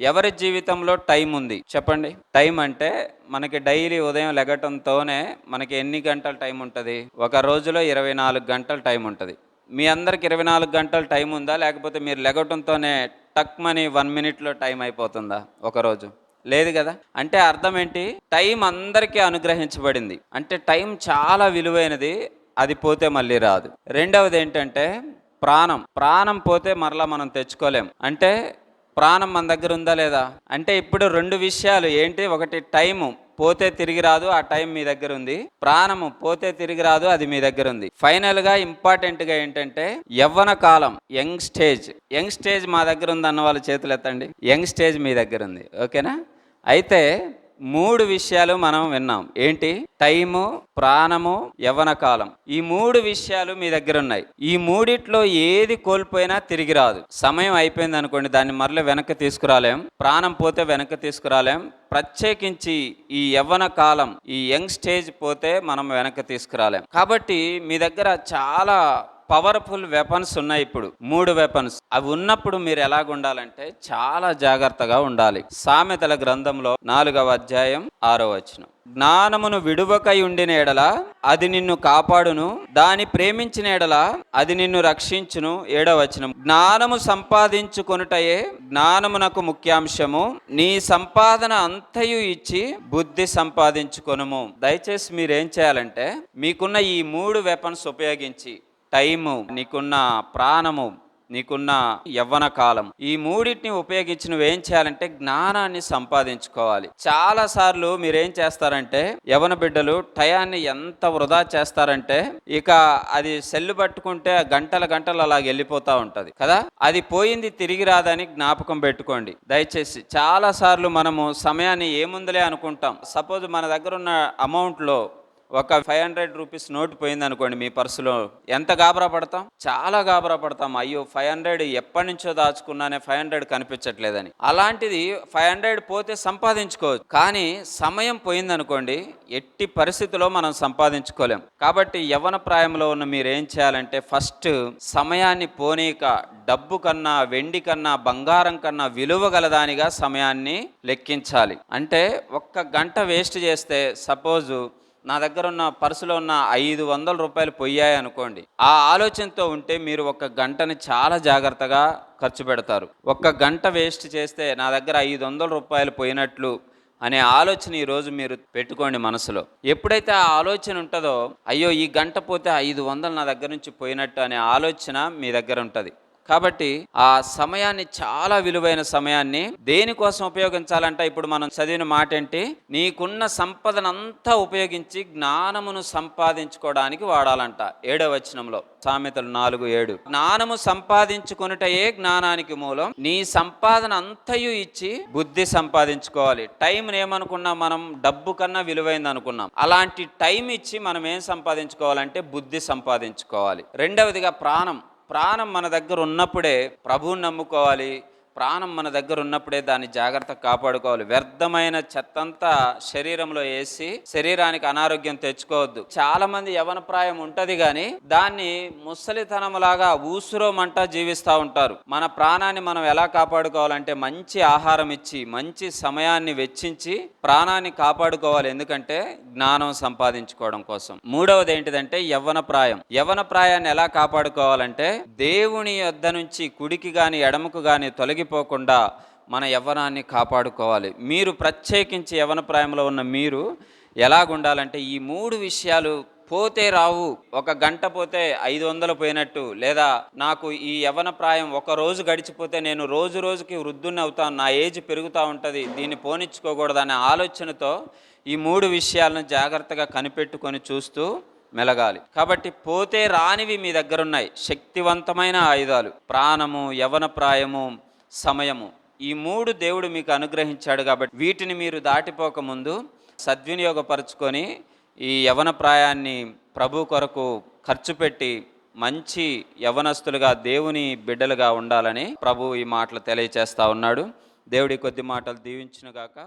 ఎవరి జీవితంలో టైం ఉంది? చెప్పండి. టైం అంటే మనకి డైలీ ఉదయం లెగటంతోనే మనకి ఎన్ని గంటల టైం ఉంటుంది? ఒక రోజులో ఇరవై నాలుగు గంటల టైం ఉంటుంది. మీ అందరికి ఇరవై నాలుగు గంటల టైం ఉందా? లేకపోతే మీరు లెగటంతోనే టక్ మనీ వన్ మినిట్లో టైం అయిపోతుందా ఒకరోజు లేదు కదా? అంటే అర్థం ఏంటి? టైం అందరికీ అనుగ్రహించబడింది. అంటే టైం చాలా విలువైనది అది పోతే మళ్ళీ రాదు. రెండవది ఏంటంటే ప్రాణం. ప్రాణం పోతే మరలా మనం తెచ్చుకోలేం. అంటే ప్రాణం మన దగ్గర ఉందా లేదా? అంటే ఇప్పుడు రెండు విషయాలు. ఏంటి? ఒకటి టైము. పోతే తిరిగి రాదు ఆ టైం మీ దగ్గర ఉంది. ప్రాణము పోతే తిరిగి రాదు అది మీ దగ్గర ఉంది. ఫైనల్గా ఇంపార్టెంట్గా ఏంటంటే యవ్వన కాలం యంగ్ స్టేజ్. యంగ్ స్టేజ్ మా దగ్గర ఉంది అన్న వాళ్ళ చేతులు ఎత్తండి యంగ్ స్టేజ్ మీ దగ్గర ఉంది. ఓకేనా? అయితే మూడు విషయాలు మనం విన్నాం. ఏంటి? టైము ప్రాణము యవన కాలం ఈ మూడు విషయాలు మీ దగ్గర ఉన్నాయి. ఈ మూడిట్లో ఏది కోల్పోయినా తిరిగి రాదు. సమయం అయిపోయింది అనుకోండి దాన్ని మరల వెనక్కి తీసుకురాలేం. ప్రాణం పోతే వెనక్కి తీసుకురాలేం. ప్రత్యేకించి ఈ యవ్వన కాలం ఈ యంగ్ స్టేజ్ పోతే మనం వెనక్కి తీసుకురాలేం. కాబట్టి మీ దగ్గర చాలా పవర్ఫుల్ వెపన్స్ ఉన్నాయి ఇప్పుడు. మూడు వెపన్స్. అవి ఉన్నప్పుడు మీరు ఎలాగ ఉండాలంటే చాలా జాగ్రత్తగా ఉండాలి. సామెతల గ్రంథంలో నాలుగవ అధ్యాయం ఆరో వచనం. జ్ఞానమును విడువకై ఉండిన ఎడల అది నిన్ను కాపాడును. దాని ప్రేమించిన ఎడల అది నిన్ను రక్షించును. ఏడవచనం జ్ఞానము సంపాదించుకొనుటయే జ్ఞానమునకు ముఖ్యాంశము. నీ సంపాదన అంతయు ఇచ్చి బుద్ధి సంపాదించుకొనుము. దయచేసి మీరేం చేయాలంటే మీకున్న ఈ మూడు వెపన్స్ ఉపయోగించి టైము నీకున్న ప్రాణము నీకున్న యవ్వన కాలం. ఈ మూడింటిని ఉపయోగించి నువ్వేం చేయాలంటే జ్ఞానాన్ని సంపాదించుకోవాలి. చాలా సార్లు మీరేం చేస్తారంటే యవన బిడ్డలు టయాన్ని ఎంత వృధా చేస్తారంటే ఇక అది సెల్లు పట్టుకుంటే గంటల గంటలు అలా వెళ్ళిపోతా ఉంటది కదా? అది పోయింది తిరిగి రాదని జ్ఞాపకం పెట్టుకోండి. దయచేసి చాలా సార్లు మనము సమయాన్ని ఏముందిలే అనుకుంటాం. సపోజ్ మన దగ్గర ఉన్న అమౌంట్లో ఒక ఫైవ్ హండ్రెడ్ రూపీస్ నోట్ పోయింది అనుకోండి మీ పర్సులో. ఎంత గాబరా పడతాం? చాలా గాబరా పడతాం. అయ్యో ఫైవ్ హండ్రెడ్ ఎప్పటి నుంచో దాచుకున్నానే ఫైవ్ హండ్రెడ్ కనిపించట్లేదని. అలాంటిది ఫైవ్ హండ్రెడ్ పోతే సంపాదించుకోవచ్చు. కానీ సమయం పోయిందనుకోండి ఎట్టి పరిస్థితిలో మనం సంపాదించుకోలేం. కాబట్టి యవ్వన ప్రాయంలో ఉన్న మీరు ఏం చేయాలంటే ఫస్ట్ సమయాన్ని పోనీక డబ్బు కన్నా వెండి కన్నా బంగారం కన్నా విలువ గలదానిగా సమయాన్ని లెక్కించాలి. అంటే ఒక్క గంట వేస్ట్ చేస్తే సపోజు నా దగ్గర ఉన్న పర్సులో ఉన్న ఐదు వందల రూపాయలు పోయాయి అనుకోండి. ఆ ఆలోచనతో ఉంటే మీరు ఒక గంటని చాలా జాగ్రత్తగా ఖర్చు పెడతారు. ఒక్క గంట వేస్ట్ చేస్తే నా దగ్గర ఐదు వందల రూపాయలు పోయినట్లు అనే ఆలోచన ఈరోజు మీరు పెట్టుకోండి మనసులో. ఎప్పుడైతే ఆ ఆలోచన ఉంటుందో అయ్యో ఈ గంట పోతే ఐదు వందలు నా దగ్గర నుంచి పోయినట్టు అనే ఆలోచన మీ దగ్గర ఉంటుంది. కాబట్టి ఆ సమయాన్ని చాలా విలువైన సమయాన్ని దేనికోసం ఉపయోగించాలంటే ఇప్పుడు మనం చదివిన మాట ఏంటి నీకున్న సంపదనంతా ఉపయోగించి జ్ఞానమును సంపాదించుకోవడానికి వాడాలంట. ఏడవ వచనంలో సామెతలు నాలుగు ఏడు. జ్ఞానము సంపాదించుకొనుటయే జ్ఞానానికి మూలం. నీ సంపాదన అంతయు ఇచ్చి బుద్ధి సంపాదించుకోవాలి. టైం ఏమనుకున్నాం మనం? డబ్బు కన్నా విలువైంది అనుకున్నాం. అలాంటి టైం ఇచ్చి మనం ఏం సంపాదించుకోవాలంటే బుద్ధి సంపాదించుకోవాలి. రెండవదిగా ప్రాణం. ప్రాణం మన దగ్గర ఉన్నప్పుడే ప్రభువుని నమ్ముకోవాలి ప్రాణం మన దగ్గర ఉన్నప్పుడే దాన్ని జాగ్రత్త కాపాడుకోవాలి. వ్యర్థమైన చెత్తంతా శరీరంలో వేసి శరీరానికి అనారోగ్యం తెచ్చుకోవద్దు. చాలా మంది యవన ప్రాయం ఉంటది కానీ దాన్ని ముసలితనంలాగా ఊసురోమంట జీవిస్తూ ఉంటారు. మన ప్రాణాన్ని మనం ఎలా కాపాడుకోవాలంటే మంచి ఆహారం ఇచ్చి మంచి సమయాన్ని వెచ్చించి ప్రాణాన్ని కాపాడుకోవాలి. ఎందుకంటే జ్ఞానం సంపాదించుకోవడం కోసం. మూడవది ఏంటిదంటే యవ్వన ప్రాయం యవ్వన ప్రాయాన్ని ఎలా కాపాడుకోవాలంటే దేవుని యొద్ద నుంచి కుడికి గాని ఎడమకు గాని తొలగిపోకుండా మన యవ్వనాన్ని కాపాడుకోవాలి. మీరు ప్రత్యేకించి యవ్వన ప్రాయంలో ఉన్న మీరు ఎలాగుండాలంటే ఈ మూడు విషయాలు పోతే రావు ఒక గంట పోతే ఐదు వందలు పోయినట్టు లేదా నాకు ఈ యవన ప్రాయం ఒక రోజు గడిచిపోతే నేను రోజు రోజుకి వృద్ధుని అవుతాను నా ఏజ్ పెరుగుతూ ఉంటుంది దీన్ని పోనిచ్చుకోకూడదు అనే ఆలోచనతో ఈ మూడు విషయాలను జాగ్రత్తగా కనిపెట్టుకొని చూస్తూ మెలగాలి. కాబట్టి పోతే రానివి మీ దగ్గర ఉన్నాయి శక్తివంతమైన ఆయుధాలు. ప్రాణము యవన ప్రాయము సమయము. ఈ మూడు దేవుడు మీకు అనుగ్రహించాడు కాబట్టి వీటిని మీరు దాటిపోకముందు సద్వినియోగపరచుకొని సద్వినియోగపరుచుకొని ఈ యవన ప్రాయాన్ని ప్రభు కొరకు ఖర్చు పెట్టి మంచి యవనస్తులుగా దేవుని బిడ్డలుగా ఉండాలని ప్రభు ఈ మాటలు తెలియచేస్తా ఉన్నాడు. దేవుడి కొద్ది మాటలు దీవించునుగాక.